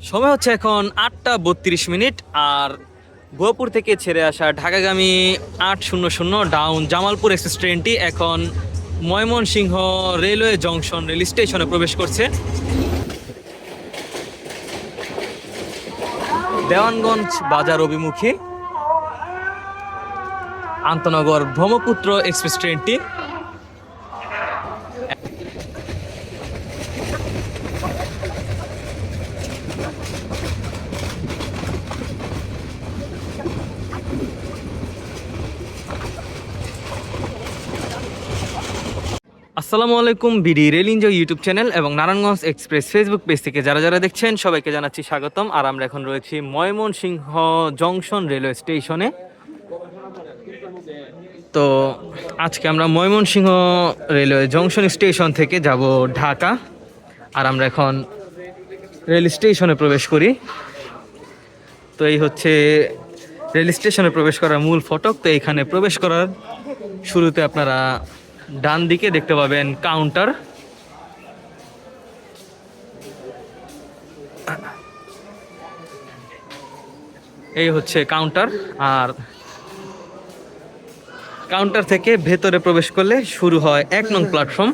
সময় হচ্ছে এখন আটটা বত্রিশ মিনিট আর গোয়াপুর থেকে ছেড়ে আসা ঢাকাগামী আট শূন্য শূন্য ডাউন জামালপুর এক্সপ্রেস ট্রেনটি এখন ময়মনসিংহ রেলওয়ে জংশন রেল স্টেশনে প্রবেশ করছে। দেওয়ানগঞ্জ বাজার অভিমুখী আন্তনগর ব্রহ্মপুত্র এক্সপ্রেস ট্রেনটি আসসালামু আলাইকুম BD rail enjoy YouTube channel এবং নারায়ণগঞ্জ এক্সপ্রেস ফেসবুক পেজ থেকে যারা যারা দেখছেন, সবাইকে জানাচ্ছি স্বাগতম। আর আমরা এখন রয়েছি ময়মনসিংহ জংশন রেলওয়ে স্টেশনে। তো আজকে আমরা ময়মনসিংহ রেলওয়ে জংশন স্টেশন থেকে যাব ঢাকা। আর আমরা এখন রেল স্টেশনে প্রবেশ করি। তো এই হচ্ছে রেল স্টেশনে প্রবেশ করার মূল ফটক। তো এখানে প্রবেশ করার শুরুতে আপনারা ডান দিকে দেখতে পাবেন কাউন্টার। এই হচ্ছে কাউন্টার, আর কাউন্টার থেকে ভেতরে প্রবেশ করলে শুরু হয় এক নং প্ল্যাটফর্ম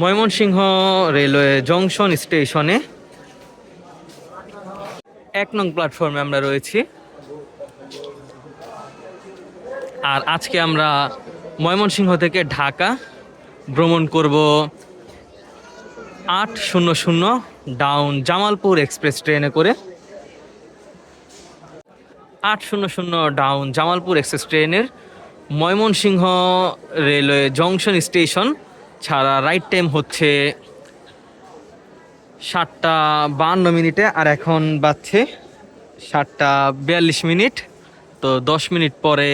ময়মনসিংহ রেলওয়ে জংশন স্টেশনে এক নং প্ল্যাটফর্মে আমরা রয়েছি। আর আজকে আমরা ময়মনসিংহ থেকে ঢাকা ভ্রমণ করব আট শূন্য শূন্য ডাউন জামালপুর এক্সপ্রেস ট্রেনে করে। আট শূন্য শূন্য ডাউন জামালপুর এক্সপ্রেস ট্রেনের ময়মনসিংহ রেলওয়ে জংশন স্টেশন ছাড়া রাইট টাইম হচ্ছে সাতটা বান্ন মিনিটে আর এখন বাজছে সাতটা বিয়াল্লিশ মিনিট। তো দশ মিনিট পরে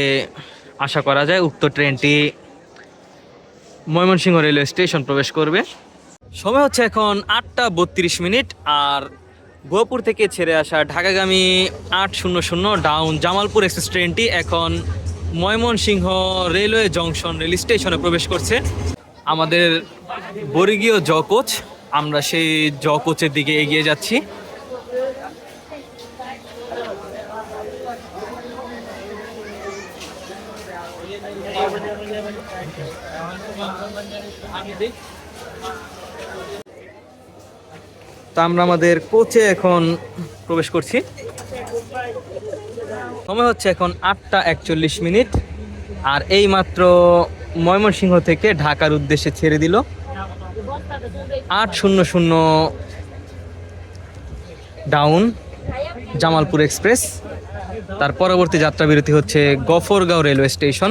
আশা করা যায় উক্ত ট্রেনটি ময়মনসিংহ রেলওয়ে স্টেশন প্রবেশ করবে। সময় হচ্ছে এখন আটটা বত্রিশ মিনিট আর গোয়াপুর থেকে ছেড়ে আসা ঢাকাগামী আট শূন্য শূন্য ডাউন জামালপুর এক্সপ্রেস ট্রেনটি এখন ময়মনসিংহ রেলওয়ে জংশন রেল স্টেশনে প্রবেশ করছে। আমাদের বর্গীয় জ কোচ আমরা সেই জ কোচের দিকে এগিয়ে যাচ্ছি। তো আমরা আমাদের কোচে এখন প্রবেশ করছি। সময় হচ্ছে এখন আটটা একচল্লিশ মিনিট। আর এই মাত্র ময়মনসিংহ থেকে ঢাকার উদ্দেশ্যে ছেড়ে দিল। আট শূন্য শূন্য ডাউন জামালপুর এক্সপ্রেস। তার পরবর্তী যাত্রা বিরতি হচ্ছে গফরগাঁও রেলওয়ে স্টেশন।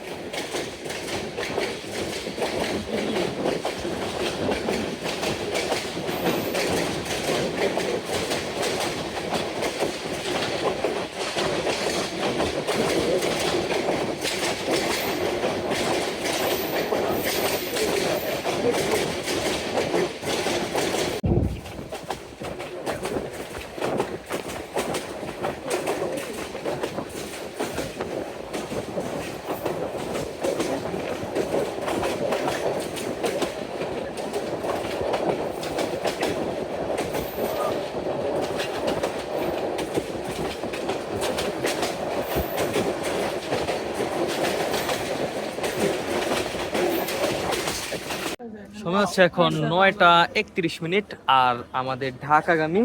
সময় হচ্ছে এখন নয়টা একত্রিশ মিনিট আর আমাদের ঢাকাগামী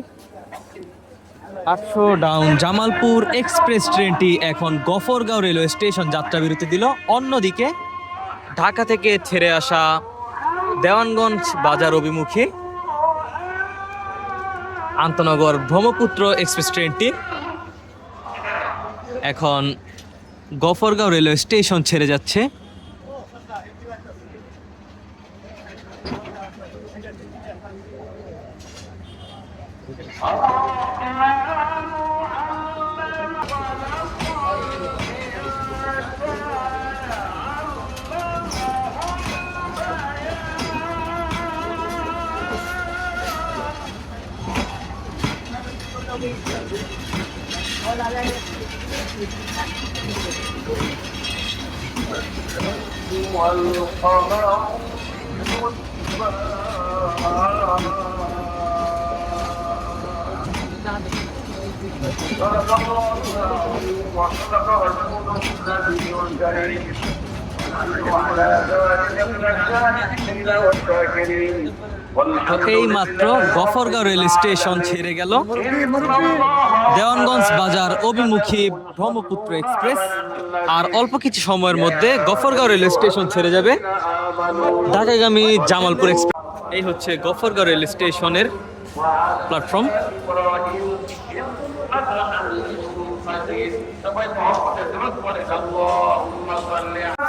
আটশো ডাউন জামালপুর এক্সপ্রেস ট্রেনটি এখন গফরগাঁও রেলওয়ে স্টেশন যাত্রা বিরতি দিল। অন্যদিকে ঢাকা থেকে ছেড়ে আসা দেওয়ানগঞ্জ বাজার অভিমুখী আন্তনগর ব্রহ্মপুত্র এক্সপ্রেস ট্রেনটি এখন গফরগাঁও রেলওয়ে স্টেশন ছেড়ে যাচ্ছে। والقمر صدق الله وصدق رسوله النبي الكريم ونحن على ذلك من الشاهدين والشاكرين এই মাত্র গফরগাঁও রেল স্টেশন ছেড়ে গেল দেওয়ানগঞ্জ বাজার অভিমুখী ব্রহ্মপুত্র এক্সপ্রেস আর অল্প কিছু সময়ের মধ্যে গফরগাঁও রেল স্টেশন ছেড়ে যাবে ঢাকাগামী জামালপুর এক্সপ্রেস এই হচ্ছে গফরগাঁও রেল স্টেশনের প্ল্যাটফর্ম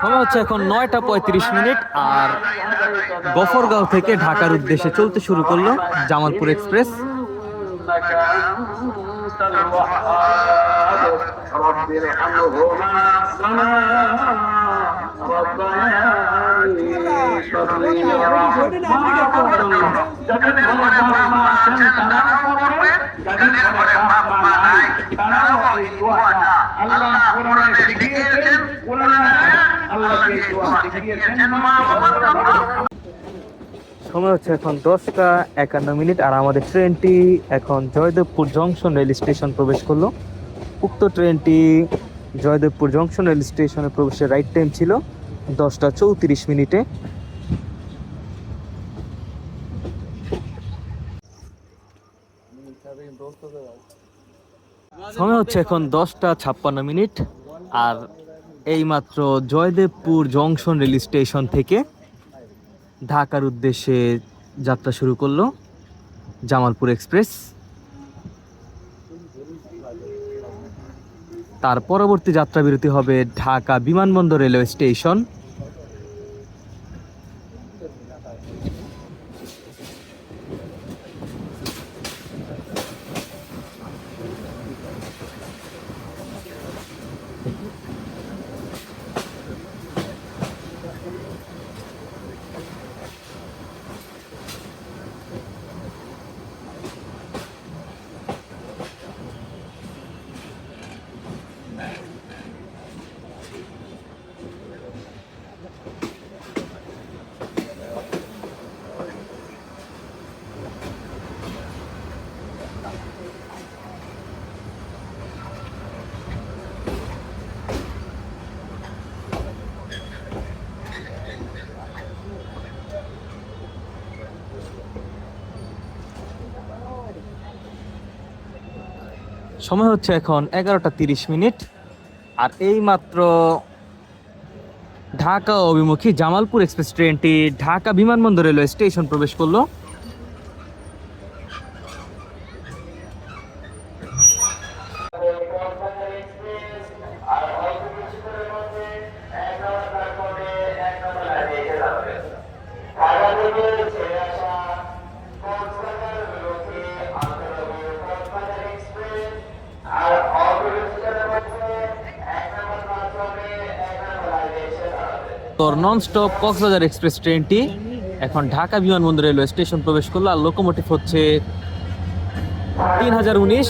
সময় হচ্ছে এখন নয়টা পঁয়ত্রিশ মিনিট, আর গফরগাঁও থেকে ঢাকার উদ্দেশ্যে চলতে শুরু করল জামালপুর এক্সপ্রেস। আল্লাহ সময় হচ্ছে এখন দশটা একান্ন মিনিট আর আমাদের ট্রেনটি এখন জয়দেবপুর জংশন রেল স্টেশন প্রবেশ করল। উক্ত ট্রেনটি জয়দেবপুর জংশন রেল স্টেশনে প্রবেশের রাইট টাইম ছিল দশটা চৌত্রিশ মিনিটে। সময় হচ্ছে এখন দশটা ছাপ্পান্ন মিনিট আর এইমাত্র জয়দেবপুর জংশন রেল স্টেশন থেকে ঢাকার উদ্দেশ্যে যাত্রা শুরু করল জামালপুর এক্সপ্রেস। তার পরবর্তী যাত্রা বিরতি হবে ঢাকা বিমানবন্দর রেলওয়ে স্টেশন। সময় হচ্ছে এখন এগারোটা তিরিশ মিনিট। আর এই মাত্র ঢাকা অভিমুখী জামালপুর এক্সপ্রেস ট্রেনটি ঢাকা বিমানবন্দর রেলওয়ে স্টেশন প্রবেশ করল। তোর ননস্টপ কক্সবাজার এক্সপ্রেস ট্রেনটি এখন ঢাকা বিমানবন্দর রেলওয়ে স্টেশন প্রবেশ করল আর লোকোমোটিভ হচ্ছে তিন হাজার উনিশ।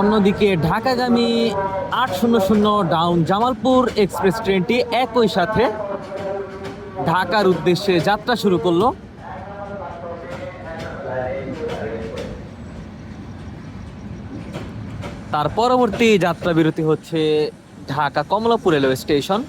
অন্যদিকে ঢাকাগামী আট শূন্য শূন্য ডাউন জামালপুর এক্সপ্রেস ট্রেনটি একই সাথে ঢাকার উদ্দেশ্যে যাত্রা শুরু করল। তার পরবর্তী যাত্রা বিরতি হচ্ছে ঢাকা কমলাপুর রেলওয়ে স্টেশন।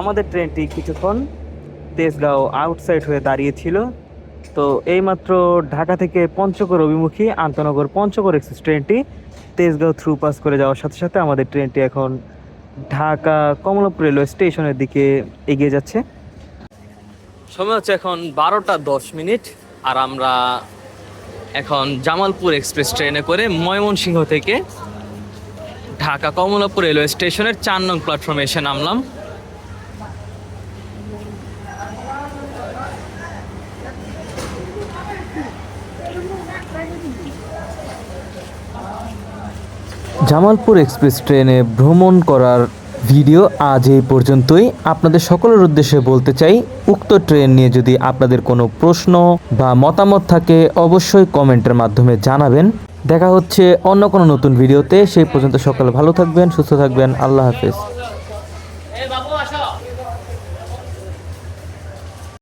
আমাদের ট্রেনটি কিছুক্ষণ তেজগাঁও আউটসাইড হয়ে দাঁড়িয়েছিল তো এইমাত্র ঢাকা থেকে পঞ্চগড় অভিমুখী আন্তনগর পঞ্চগড় এক্সপ্রেস ট্রেনটি তেজগাঁও থ্রু পাস করে যাওয়ার সাথে সাথে আমাদের ট্রেনটি এখন ঢাকা কমলাপুর রেলওয়ে স্টেশনের দিকে এগিয়ে যাচ্ছে। সময় হচ্ছে এখন বারোটা দশ মিনিট আর আমরা এখন জামালপুর এক্সপ্রেস ট্রেনে করে ময়মনসিংহ থেকে ঢাকা কমলাপুর রেলওয়ে স্টেশনের চার নং প্ল্যাটফর্মে এসে নামলাম। জামালপুর এক্সপ্রেস ট্রেনে ভ্রমণ করার ভিডিও আজ এই পর্যন্তই। আপনাদের সকলের উদ্দেশ্যে বলতে চাই, উক্ত ট্রেন নিয়ে যদি আপনাদের কোনো প্রশ্ন বা মতামত থাকে, অবশ্যই কমেন্টের মাধ্যমে জানাবেন। দেখা হচ্ছে অন্য কোনো নতুন ভিডিওতে। সেই পর্যন্ত সকালে ভালো থাকবেন, সুস্থ থাকবেন। আল্লাহ হাফেজ।